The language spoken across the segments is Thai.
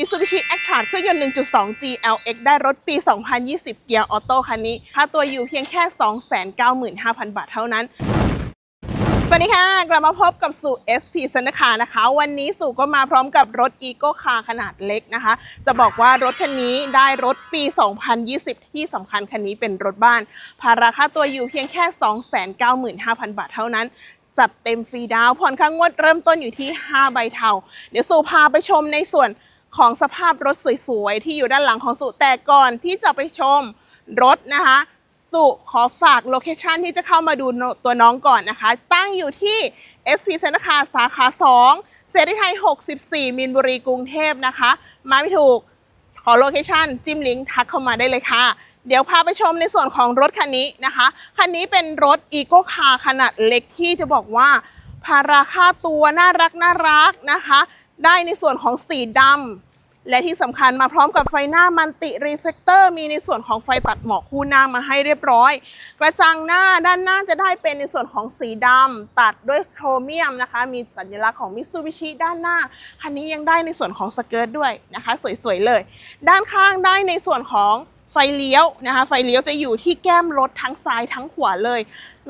Mitsubishi a c t r a เครื่องยนต์ 1.2 GLX ได้รถปี 2020 เกียร์ออโต้คันนี้ ค่าตัวอยู่เพียงแค่ 295,000 บาทเท่านั้น สวัสดีค่ะ กลับมาพบกับสู่ SP สนคานะคะ วันนี้สู่ก็มาพร้อมกับรถ Eco Car ขนาดเล็กนะคะ จะบอกว่ารถคันนี้ได้รถปี 2020 ที่สำคัญคันนี้เป็นรถบ้าน ภาราค่าตัวอยู่เพียงแค่ 295,000 บาทเท่านั้นจัดเต็มฟรีดาวน์ผ่อนค่างวดเริ่มต้นอยู่ที่ 5 ใบเทา เดี๋ยวสู่พาไปชมในส่วน ของสภาพรถสวยๆ ที่อยู่ด้านหลังของสุแต่ก่อนที่จะไปชมรถนะคะ สุขอฝากโลเคชันที่จะเข้ามาดูตัวน้องก่อนนะคะ ตั้งอยู่ที่ SP เซนคาสาขา 2เสรีไทย 64 มินบุรีกรุงเทพนะคะ มาไม่ถูกขอโลเคชันจิ้มลิงก์ทักเข้ามาได้เลยค่ะเดี๋ยวพาไปชมในส่วนของรถคันนี้นะคะ คันนี้เป็นรถอีโก้คาร์ขนาดเล็กที่จะบอกว่าภาราค่าตัวน่ารักน่ารักนะคะ ได้ในส่วนของสีดำ และที่สำคัญมาพร้อมกับไฟหน้ามันติรีเฟกเตอร์มีในส่วนของไฟตัดหมอกคู่หน้ามาให้เรียบร้อย กระจังหน้าด้านหน้าจะได้เป็นในส่วนของสีดำตัดด้วยโครเมียมนะคะ มีสัญลักษณ์ของมิตซูบิชิด้านหน้า คันนี้ยังได้ในส่วนของสเกิร์ตด้วยนะคะ สวยๆเลย ด้านข้างได้ในส่วนของไฟเลี้ยวนะคะ ไฟเลี้ยวจะอยู่ที่แก้มรถทั้งซ้ายทั้งขวาเลย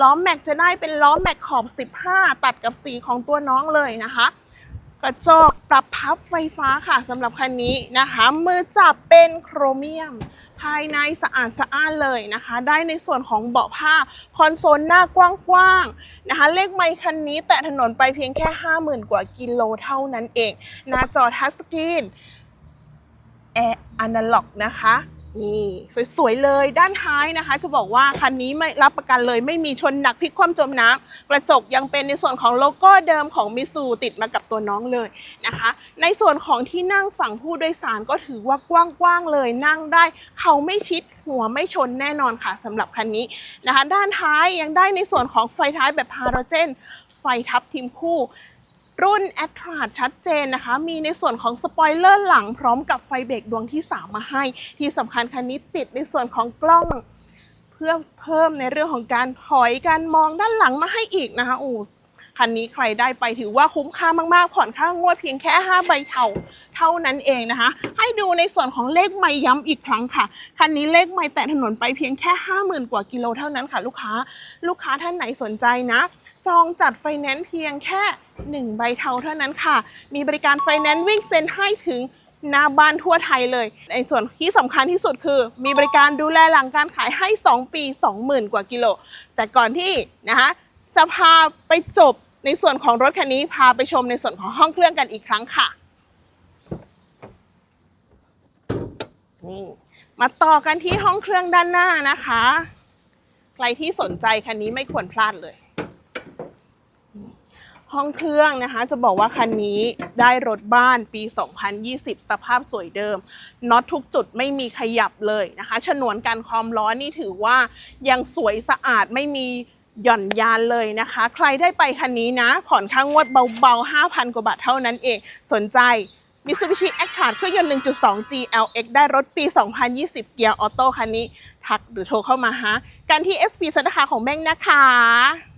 ล้อแม็กจะได้เป็นล้อแม็กขอบ 15 ตัดกับสีของตัวน้องเลยนะคะ ระจกปรับพับไฟฟ้าค่ะสำหรับคันนี้นะคะ มือจับเป็นโครเมียม ภายในสะอาดสะอ้านเลยนะคะ ได้ในส่วนของเบาะผ้าคอนโซลหน้ากว้างๆนะคะ เลขไมค์คันนี้แตะถนนไปเพียงแค่ 50,000 กว่ากิโลเท่านั้นเอง หน้าจอทัชสกรีนแอร์อนาล็อกนะคะ นี่สวยๆเลยด้านท้ายนะคะ จะบอกว่าคันนี้ไม่รับประกันเลยไม่มีชนหนักพลิกคว่ำจมน้ำกระจกยังเป็นในส่วนของโลโก้เดิมของมิซูติดมากับตัวน้องเลยนะคะ ในส่วนของที่นั่งฝั่งผู้โดยสารก็ถือว่ากว้างๆเลยนั่งได้ เขาไม่ชิดหัวไม่ชนแน่นอนค่ะสำหรับคันนี้นะคะ ด้านท้ายยังได้ในส่วนของไฟท้ายแบบฮาโลเจน ไฟทับทิมคู่ รุ่น a t t r a ชัดเจนนะคะ มีในส่วนของสปอยเลอร์หลังพร้อมกับไฟเบรกดวงที่ 3 มาให้ ที่สำคัญคันนี้ติดในส่วนของกล้อง เพื่อเพิ่มในเรื่องของการถอยการมองด้านหลังมาให้อีกนะคะโอ้ คันนี้ใครได้ไปถือว่าคุ้มค่ามากๆ ผ่อนค่างวดเพียงแค่ 5 ใบเท่าเท่านั้นเองนะคะ ให้ดูในส่วนของเลขไม่ย้ำอีกครั้งค่ะ คันนี้เลขไม่แตะถนนไปเพียงแค่ 50,000 กว่ากิโลเท่านั้นค่ะ ลูกค้า ลูกค้าท่านไหนสนใจนะ จองจัดไฟแนนซ์เพียงแค่ 1 ใบเท่าเท่านั้นค่ะ มีบริการไฟแนนซ์วิ่งเซ็นให้ถึงหน้าบ้านทั่วไทยเลย ในส่วนที่สำคัญที่สุดคือ มีบริการดูแลหลังการขายให้ 2 ปี 20,000 กว่ากิโล แต่ก่อนที่นะคะจะพาไปจบ ในส่วนของรถคันนี้พาไปชมในส่วนของห้องเครื่องกันอีกครั้งค่ะ นี่มาต่อกันที่ห้องเครื่องด้านหน้านะคะ ใครที่สนใจคันนี้ไม่ควรพลาดเลย ห้องเครื่องนะคะจะบอกว่าคันนี้ได้รถบ้านปี 2020 สภาพสวยเดิมน็อตทุกจุดไม่มีขยับเลยนะคะ ฉนวนกันความร้อนนี่ถือว่ายังสวยสะอาดไม่มี หย่อนยานเลยนะคะ ใครได้ไปคันนี้นะ ผ่อนค่างวดเบาๆ 5,000 กว่าบาทเท่านั้นเอง สนใจ Mitsubishi a c t r a เครื่องยนต์ 1.2 GLX ได้รถปี 2020 เกียร์ออโต้คันนี้ ทักหรือโทรเข้ามาฮะ กันที่ SP สาขาของแบงค์นะคะ